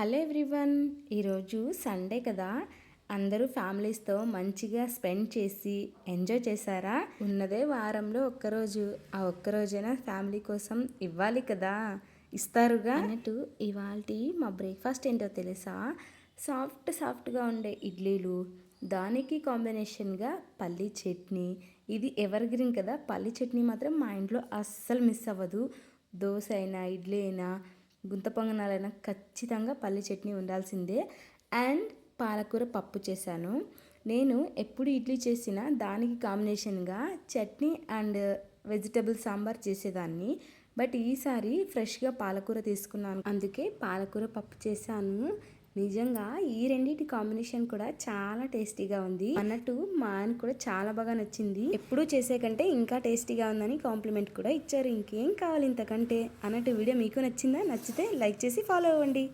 Hello everyone ఈరోజు Sunday కదా. అందరూ ఫ్యామిలీస్తో మంచిగా స్పెండ్ చేసి ఎంజాయ్ చేశారా? ఉన్నదే వారంలో ఒక్కరోజు. ఆ ఒక్కరోజైనా ఫ్యామిలీ కోసం ఇవ్వాలి కదా. ఇస్తారుగా? అన్నట్టు ఇవాళ మా బ్రేక్ఫాస్ట్ ఏంటో తెలుసా? సాఫ్ట్ సాఫ్ట్గా ఉండే ఇడ్లీలు దానికి కాంబినేషన్గా పల్లీ చట్నీ. ఇది ఎవర్ గ్రీన్ కదా? పల్లీ చట్నీ మాత్రం మా ఇంట్లో అస్సలు మిస్ అవ్వదు. దోశ అయినా ఇడ్లీ అయినా గుంత పొంగనాలైనా ఖచ్చితంగా పల్లి చట్నీ ఉండాల్సిందే. అండ్ పాలకూర పప్పు చేశాను. నేను ఎప్పుడు ఇడ్లీ చేసినా దానికి కాంబినేషన్గా చట్నీ అండ్ వెజిటబుల్ సాంబార్ చేసేదాన్ని. బట్ ఈసారి ఫ్రెష్గా పాలకూర తీసుకున్నాను. అందుకే పాలకూర పప్పు చేశాను. నిజంగా ఈ రెండింటి కాంబినేషన్ కూడా చాలా టేస్టీగా ఉంది. అన్నట్టు మా ఆయన కూడా చాలా బాగా నచ్చింది. ఎప్పుడూ చేసే కంటే ఇంకా టేస్టీగా ఉందని కాంప్లిమెంట్ కూడా ఇచ్చారు. ఇంకేం కావాలి ఇంతకంటే? అన్నట్టు వీడియో మీకు నచ్చిందా? నచ్చితే లైక్ చేసి ఫాలో అవ్వండి.